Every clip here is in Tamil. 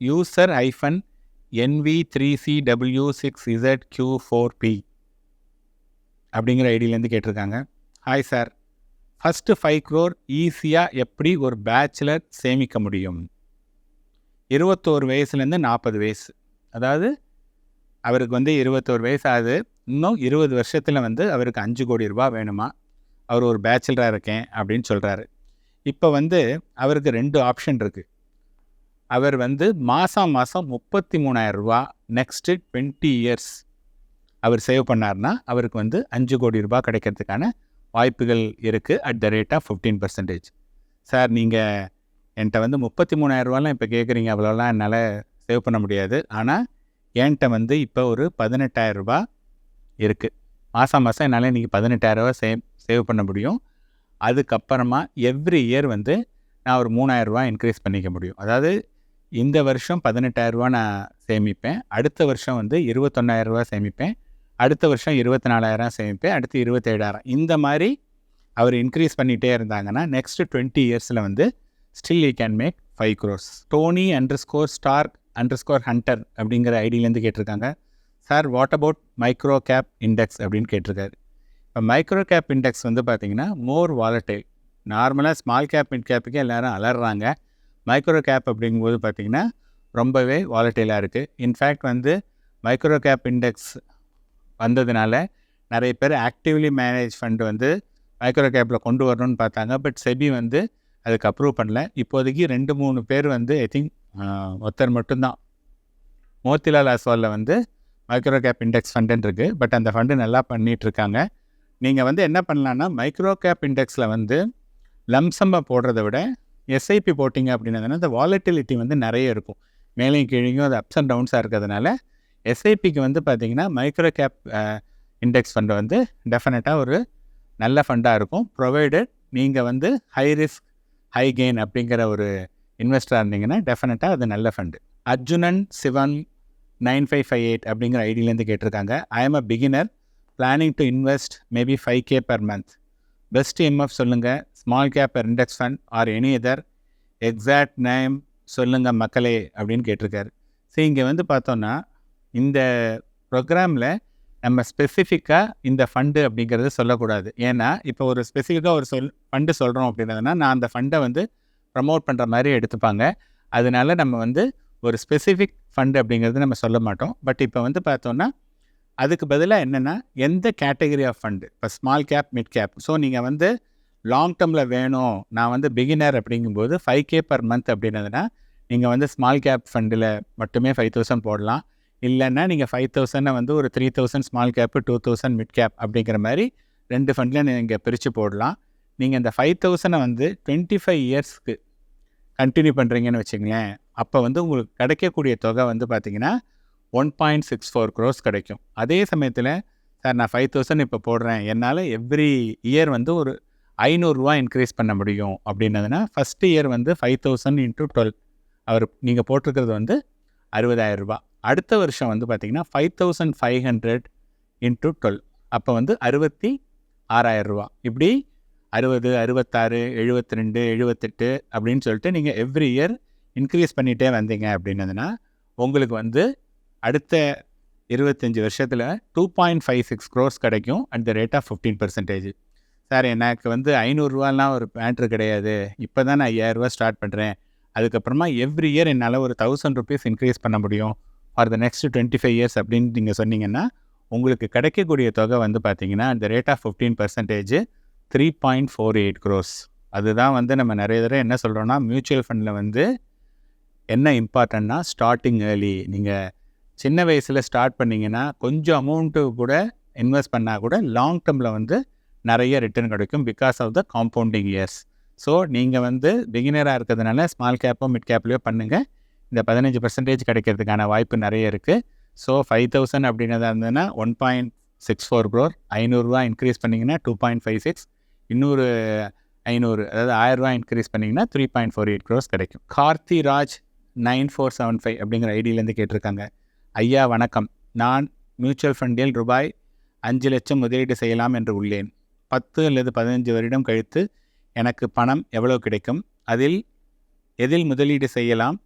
User iPhone N V three C W six Z Q four P அப்படிங்கிற ஐடியிலேருந்து கேட்டிருக்காங்க. Hi sir first five crore ஈஸியாக எப்படி ஒரு பேச்சுலர் சேமிக்க முடியும்? இருபத்தோரு வயசுலேருந்து நாற்பது வயசு. அதாவது அவருக்கு வந்து இருபத்தோரு வயசு ஆகுது. இன்னும் இருபது வருஷத்தில் வந்து அவருக்கு அஞ்சு கோடி ரூபா வேணுமா? அவர் ஒரு பேச்சுலராக இருக்கேன் அப்படின்னு சொல்கிறாரு இப்போ வந்து அவருக்கு ரெண்டு ஆப்ஷன் இருக்குது அவர் வந்து மாதம் மாதம் முப்பத்தி மூணாயிரரூபா நெக்ஸ்ட்டு டுவெண்ட்டி இயர்ஸ் அவர் சேவ் பண்ணார்னா அவருக்கு வந்து அஞ்சு கோடி ரூபா கிடைக்கிறதுக்கான வாய்ப்புகள் இருக்குது at the rate of fifteen percentage sir நீங்கள் என்கிட்ட வந்து முப்பத்தி மூணாயிரரூவாலாம் இப்போ கேட்குறீங்க அவ்வளோலாம் என்னால் சேவ் பண்ண முடியாது. ஆனால் என்கிட்ட வந்து இப்போ ஒரு பதினெட்டாயிரரூபா இருக்குது மாதம் மாதம் என்னால் இன்றைக்கி பதினெட்டாயிரரூபா சேவ் சேவ் பண்ண முடியும். அதுக்கப்புறமா எவ்ரி இயர் வந்து நான் ஒரு மூணாயிரரூபா இன்க்ரீஸ் பண்ணிக்க முடியும். அதாவது இந்த வருஷம் பதினெட்டாயிரரூவா நான் சேமிப்பேன். அடுத்த வருஷம் வந்து இருபத்தொன்னாயிரரூவா சேமிப்பேன். அடுத்த வருஷம் இருபத்தி நாலாயிரம் சேமிப்பேன். அடுத்து இருபத்தேழாயிரம். இந்த மாதிரி அவர் இன்க்ரீஸ் பண்ணிகிட்டே இருந்தாங்கன்னா நெக்ஸ்ட்டு டுவெண்ட்டி இயர்ஸில் வந்து still you can make five crores Tony underscore Stark underscore Hunter அப்படிங்கிற ஐடியிலேருந்து கேட்டிருக்காங்க. Sir what about micro cap index அப்படின்னு கேட்டிருக்காரு. இப்போ மைக்ரோ கேப் இண்டெக்ஸ் வந்து பார்த்திங்கன்னா மோர் வாலட்டைல் நார்மலாக ஸ்மால் கேப் மிட் கேப்புக்கே எல்லோரும் அலறாங்க மைக்ரோ கேப் அப்படிங்கும்போது பார்த்திங்கன்னா ரொம்பவே வாலட்டைலாக இருக்குது இன்ஃபேக்ட் வந்து மைக்ரோ கேப் இண்டெக்ஸ் வந்ததுனால நிறைய பேர் ஆக்டிவ்லி மேனேஜ் ஃபண்டு வந்து மைக்ரோ கேப்பில் கொண்டு வரணும்னு பார்த்தாங்க. பட் செபி வந்து அதுக்கு அப்ரூவ் பண்ணல. இப்போதைக்கு ரெண்டு மூணு பேர் வந்து ஐ திங்க் ஒருத்தர் மட்டும்தான். மோத்திலால் அஸ்வாலில் வந்து மைக்ரோ கேப் இண்டெக்ஸ் ஃபண்டுன்னு இருக்குது பட் அந்த ஃபண்டு நல்லா பண்ணிகிட்ருக்காங்க நீங்கள் வந்து என்ன பண்ணலான்னா மைக்ரோ கேப் இண்டெக்ஸில் வந்து லம்சம்மை போடுறத விட எஸ்ஐபி போட்டிங்க அப்படின்னா அந்த வாலட்டிலிட்டி வந்து நிறைய இருக்கும். மேலேயும் கீழேயும் அது அப்ஸ் அண்ட் டவுன்ஸாக இருக்கிறதுனால எஸ்ஐபிக்கு வந்து பார்த்திங்கன்னா மைக்ரோ கேப் இண்டெக்ஸ் ஃபண்டு வந்து டெஃபினட்டாக ஒரு நல்ல ஃபண்டாக இருக்கும். ப்ரொவைடட் நீங்கள் வந்து ஹை ரிஸ்க் ஹை கெயின் அப்படிங்கிற ஒரு இன்வெஸ்டராக இருந்தீங்கன்னா டெஃபினட்டாக அது நல்ல fund Arjunan Sivan nine five five eight அப்படிங்கிற ஐடியிலேருந்து கேட்டிருக்காங்க. I am a beginner planning to invest maybe five K per month best MF சொல்லுங்கள் small cap index fund or any either exact name சொல்லுங்கள் மக்களே அப்படின்னு கேட்டிருக்காரு. ஸோ இங்கே வந்து பார்த்தோன்னா இந்த ப்ரோக்ராமில் நம்ம ஸ்பெசிஃபிக்காக இந்த ஃபண்டு அப்படிங்கிறது சொல்லக்கூடாது. ஏன்னா இப்போ ஒரு ஸ்பெசிஃபிக்காக ஒரு சொல் ஃபண்டு சொல்கிறோம் அப்படின்றதுனா நான் அந்த ஃபண்டை வந்து ப்ரமோட் பண்ணுற மாதிரி எடுத்துப்பாங்க. அதனால நம்ம வந்து ஒரு ஸ்பெசிஃபிக் ஃபண்டு அப்படிங்கிறது நம்ம சொல்ல மாட்டோம். பட் இப்போ வந்து பார்த்தோன்னா அதுக்கு பதிலாக என்னென்னா எந்த கேட்டகரி ஆஃப் ஃபண்டு இப்போ small cap mid cap so நீங்கள் வந்து லாங் டேர்மில் வேணும். நான் வந்து பிகினர் அப்படிங்கும்போது ஃபைவ் கே பர் மந்த் அப்படின்னதுன்னா நீங்கள் வந்து ஸ்மால் கேப் ஃபண்டில் மட்டுமே ஃபைவ் தௌசண்ட் போடலாம். இல்லைன்னா நீங்கள் ஃபைவ் தௌசண்டை வந்து ஒரு three thousand small cap two thousand mid cap அப்படிங்கிற மாதிரி ரெண்டு ஃபண்டில் நீங்கள் பிரித்து போடலாம். நீங்கள் இந்த ஃபைவ் தௌசண்டை வந்து டுவெண்ட்டி ஃபைவ் இயர்ஸ்க்கு கண்டினியூ பண்ணுறீங்கன்னு வச்சுங்களேன் அப்போ வந்து உங்களுக்கு கிடைக்கக்கூடிய தொகை வந்து பார்த்திங்கன்னா one point six four crores கிடைக்கும். அதே சமயத்தில் சார் நான் ஃபைவ் தௌசண்ட் இப்போ போடுறேன். என்னால் எவ்ரி இயர் வந்து ஒரு ஐநூறுரூவா இன்க்ரீஸ் பண்ண முடியும் அப்படின்னதுன்னா ஃபஸ்ட் இயர் வந்து ஃபைவ் தௌசண்ட் இன்ட்டு டுவெல் அவர் நீங்கள் போட்டிருக்கிறது வந்து அறுபதாயிரம் ரூபா. அடுத்த வருஷம் வந்து பார்த்திங்கன்னா five thousand five hundred into twelve அப்போ வந்து அறுபத்தி ஆறாயிரம் ரூபா. இப்படி அறுபது அறுபத்தாறு எழுபத்தி ரெண்டு எழுபத்தெட்டு அப்படின்னு சொல்லிட்டு நீங்கள் எவ்ரி இயர் இன்க்ரீஸ் பண்ணிகிட்டே வந்தீங்க அப்படின்னதுன்னா உங்களுக்கு வந்து அடுத்த இருபத்தஞ்சி வருஷத்தில் two point five six crores கிடைக்கும் at the rate of fifteen percentage sir எனக்கு வந்து ஐநூறுரூவாலாம் ஒரு பேண்ட்ரு கிடையாது. இப்போ தான் நான் ஐயாயிரரூவா ஸ்டார்ட் பண்ணுறேன் அதுக்கப்புறமா எவ்ரி இயர் என்னால் ஒரு தௌசண்ட் ருபீஸ் இன்க்ரீஸ் பண்ண முடியும். For the next twenty five years அப்படின்னு நீங்கள் சொன்னீங்கன்னா உங்களுக்கு கிடைக்கக்கூடிய தொகை வந்து பார்த்தீங்கன்னா அந்த rate of fifteen percentage three point four eight crores அதுதான் வந்து நம்ம நிறைய தடவை என்ன சொல்கிறோன்னா மியூச்சுவல் ஃபண்டில் வந்து என்ன இம்பார்ட்டன்னா ஸ்டார்டிங் ஏர்லி நீங்கள் சின்ன வயசில் ஸ்டார்ட் பண்ணிங்கன்னா கொஞ்சம் அமௌண்ட்டு கூட இன்வெஸ்ட் பண்ணால் கூட லாங் டேர்மில் வந்து நிறைய ரிட்டர்ன் கிடைக்கும் because of the compounding years so நீங்கள் வந்து பிகினராக இருக்கிறதுனால ஸ்மால் கேப்போ மிட் கேப்லேயோ பண்ணுங்கள் இந்த பதினஞ்சு பர்சன்டேஜ் கிடைக்கிறதுக்கான வாய்ப்பு நிறைய இருக்குது ஸோ ஃபைவ் தௌசண்ட் அப்படின்னதாக இருந்ததுன்னா one point six four crore ஐநூறுரூவா இன்க்ரீஸ் பண்ணிங்கன்னா டூ பாயிண்ட் ஃபைவ் சிக்ஸ் இன்னொரு ஐநூறு அதாவது ஆயிரரூவா இன்க்ரீஸ் பண்ணிங்கன்னா three point four eight crores கிடைக்கும். Karthi Raj nine four seven five அப்படிங்கிற ஐடியிலேருந்து கேட்டிருக்காங்க. ஐயா வணக்கம். நான் மியூச்சுவல் ஃபண்டில் ரூபாய் அஞ்சு லட்சம் முதலீடு செய்யலாம் என்று உள்ளேன். பத்து அல்லது பதினஞ்சு வருடம் கழித்து எனக்கு பணம் எவ்வளோ கிடைக்கும்? அதில் எதில் முதலீடு செய்யலாம்?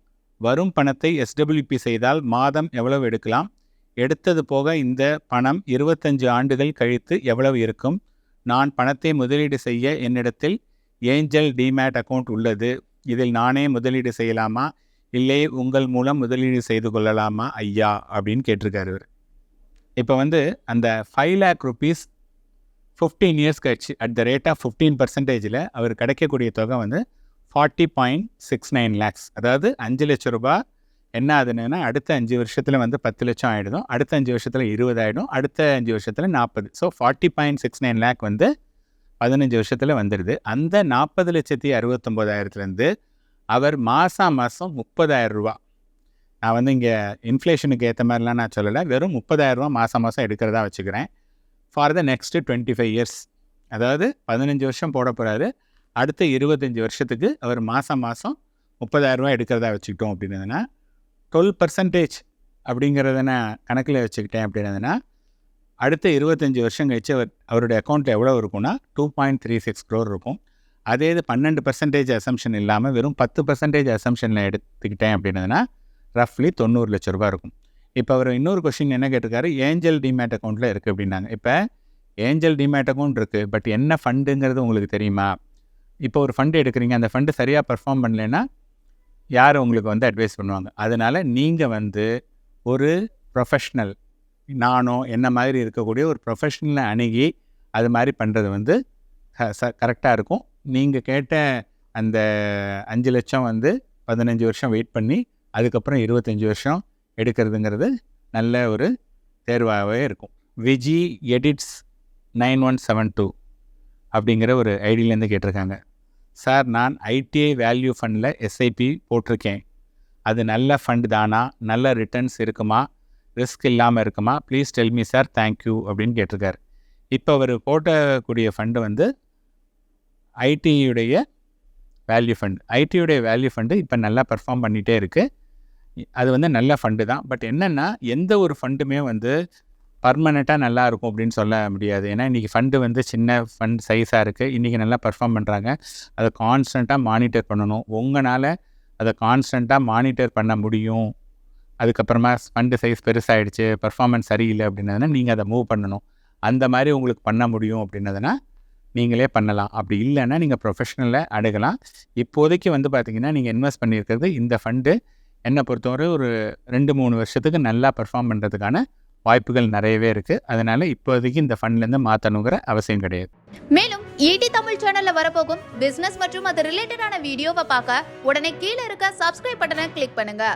வரும் பணத்தை எஸ்டபிள்யூபி செய்தால் மாதம் எவ்வளவு எடுக்கலாம்? எடுத்தது போக இந்த பணம் இருபத்தஞ்சு ஆண்டுகள் கழித்து எவ்வளவு இருக்கும்? நான் பணத்தை முதலீடு செய்ய என்னிடத்தில் ஏஞ்சல் டிமேட் அக்கவுண்ட் உள்ளது. இதில் நானே முதலீடு செய்யலாமா? இல்லை உங்கள் மூலம் முதலீடு செய்து கொள்ளலாமா? ஐயா அப்படின்னு கேட்டிருக்காரு இவர். இப்போ வந்து அந்த five lakh rupees fifteen years கழிச்சு at the rate of fifteen பர்சன்டேஜில் அவர் கிடைக்கக்கூடிய தொகை வந்து forty point six nine lakhs அதாவது அஞ்சு லட்ச ரூபா என்ன ஆகுதுன்னா அடுத்த அஞ்சு வருஷத்தில் வந்து பத்து லட்சம் ஆகிடும் அடுத்த அஞ்சு வருஷத்தில் இருபது ஆகிடும் அடுத்த அஞ்சு வருஷத்தில் நாற்பது. So forty point six nine lakh வந்து பதினஞ்சு வருஷத்தில் வந்துடுது. அந்த நாற்பது லட்சத்தி அறுபத்தொம்போதாயிரத்துலேருந்து அவர் மாதம் மாதம் முப்பதாயிரம் ரூபா நான் வந்து இங்கே இன்ஃப்ளேஷனுக்கு ஏற்ற மாதிரிலாம் நான் சொல்லலை. வெறும் முப்பதாயிரம் ரூபா மாதம் மாதம் எடுக்கிறதா வச்சுக்கிறேன். For the next twenty five years அதாவது பதினஞ்சு வருஷம் போட போகிறாரு அடுத்த இருபத்தஞ்சி வருஷத்துக்கு அவர் மாதம் மாதம் முப்பதாயிரரூவா எடுக்கிறதா வச்சுக்கிட்டோம் அப்படின்னதுன்னா டுவெல் பர்சன்டேஜ் அப்படிங்கிறத நான் கணக்கில் வச்சுக்கிட்டேன் அப்படின்னதுன்னா அடுத்த இருபத்தஞ்சி வருஷம் கழிச்சு அவர் அவருடைய அக்கௌண்ட்டில் எவ்வளோ இருக்கும்னா two point three six crore இருக்கும். அதே இது பன்னெண்டு பர்சன்டேஜ் அசம்ஷன் இல்லாமல் வெறும் பத்து பர்சன்டேஜ் அசம்ஷனில் எடுத்துக்கிட்டேன் அப்படின்னதுன்னா ரஃப்லி தொண்ணூறு லட்ச ரூபா இருக்கும். இப்போ அவர் இன்னொரு கொஷின் என்ன கேட்டிருக்காரு? ஏஞ்சல் டிமேட் அக்கௌண்ட்டில் இருக்குது அப்படின்னாங்க. இப்போ ஏஞ்சல் டிமேட் அக்கௌண்ட் இருக்குது பட் என்ன ஃபண்டுங்கிறது உங்களுக்கு தெரியுமா? இப்போ ஒரு ஃபண்டு எடுக்கிறீங்க அந்த ஃபண்டு சரியாக பர்ஃபார்ம் பண்ணலைன்னா யார் உங்களுக்கு வந்து அட்வைஸ் பண்ணுவாங்க? அதனால் நீங்கள் வந்து ஒரு ப்ரொஃபஷ்னல் நானும் என்ன மாதிரி இருக்கக்கூடிய ஒரு ப்ரொஃபஷ்னலை அணுகி அது மாதிரி பண்ணுறது வந்து கரெக்டாக இருக்கும். நீங்கள் கேட்ட அந்த அஞ்சு லட்சம் வந்து பதினஞ்சு வருஷம் வெயிட் பண்ணி அதுக்கப்புறம் இருபத்தஞ்சி வருஷம் எடுக்கிறதுங்கிறது நல்ல ஒரு தேர்வாகவே இருக்கும். Viji edits nine one seven two அப்படிங்கிற ஒரு ஐடியிலேருந்து கேட்டிருக்காங்க. சார் நான் ஐடிஐ வேல்யூ ஃபண்டில் எஸ்ஐபி போட்டிருக்கேன். அது நல்ல ஃபண்ட் தானா? நல்ல ரிட்டர்ன்ஸ் இருக்குமா? ரிஸ்க் இல்லாமல் இருக்குமா? ப்ளீஸ் டெல்மி சார் தேங்க்யூ அப்படின்னு கேட்டிருக்காரு. இப்போ அவர் போட்டக்கூடிய ஃபண்டு வந்து ஐடியுடைய வேல்யூ ஃபண்ட். ஐடியுடைய வேல்யூ ஃபண்டு இப்போ நல்லா பர்ஃபார்ம் பண்ணிகிட்டே இருக்குது அது வந்து நல்ல ஃபண்டு தான். பட் என்னென்னா எந்த ஒரு ஃபண்டுமே வந்து பர்மனெண்ட்டாக நல்லா இருக்கும் அப்படின்னு சொல்ல முடியாது. ஏன்னா இன்றைக்கி ஃபண்டு வந்து சின்ன ஃபண்ட் சைஸாக இருக்குது இன்றைக்கி நல்லா பர்ஃபார்ம் பண்ணுறாங்க அதை கான்ஸ்டண்ட்டாக மானிட்டர் பண்ணணும். உங்களால் அதை கான்ஸ்டண்ட்டாக மானிட்டர் பண்ண முடியும். அதுக்கப்புறமா ஃபண்டு சைஸ் பெருசாகிடுச்சு பர்ஃபார்மன்ஸ் சரியில்லை அப்படின்னதுனா நீங்கள் அதை மூவ் பண்ணணும். அந்த மாதிரி உங்களுக்கு பண்ண முடியும் அப்படின்னதுனா நீங்களே பண்ணலாம். அப்படி இல்லைன்னா நீங்கள் ப்ரொஃபஷனலில் அணுகலாம். இப்போதைக்கு வந்து பார்த்திங்கன்னா நீங்கள் இன்வெஸ்ட் பண்ணியிருக்கிறது இந்த ஃபண்டு என்னை பொறுத்தவரை ஒரு ரெண்டு மூணு வருஷத்துக்கு நல்லா பெர்ஃபார்ம் பண்ணுறதுக்கான வாய்ப்புகள் நிறையவே இருக்குது அதனால் இப்போதைக்கு இந்த ஃபண்ட்லேருந்து மாற்றணுங்கிற அவசியம் கிடையாது. மேலும் ஈடி தமிழ் சேனல்ல வரப்போகும் பிசினஸ் மற்றும் அது ரிலேட்டடான வீடியோவை பார்க்க உடனே கீழே இருக்க சப்ஸ்கிரைப் பட்டனை கிளிக் பண்ணுங்க.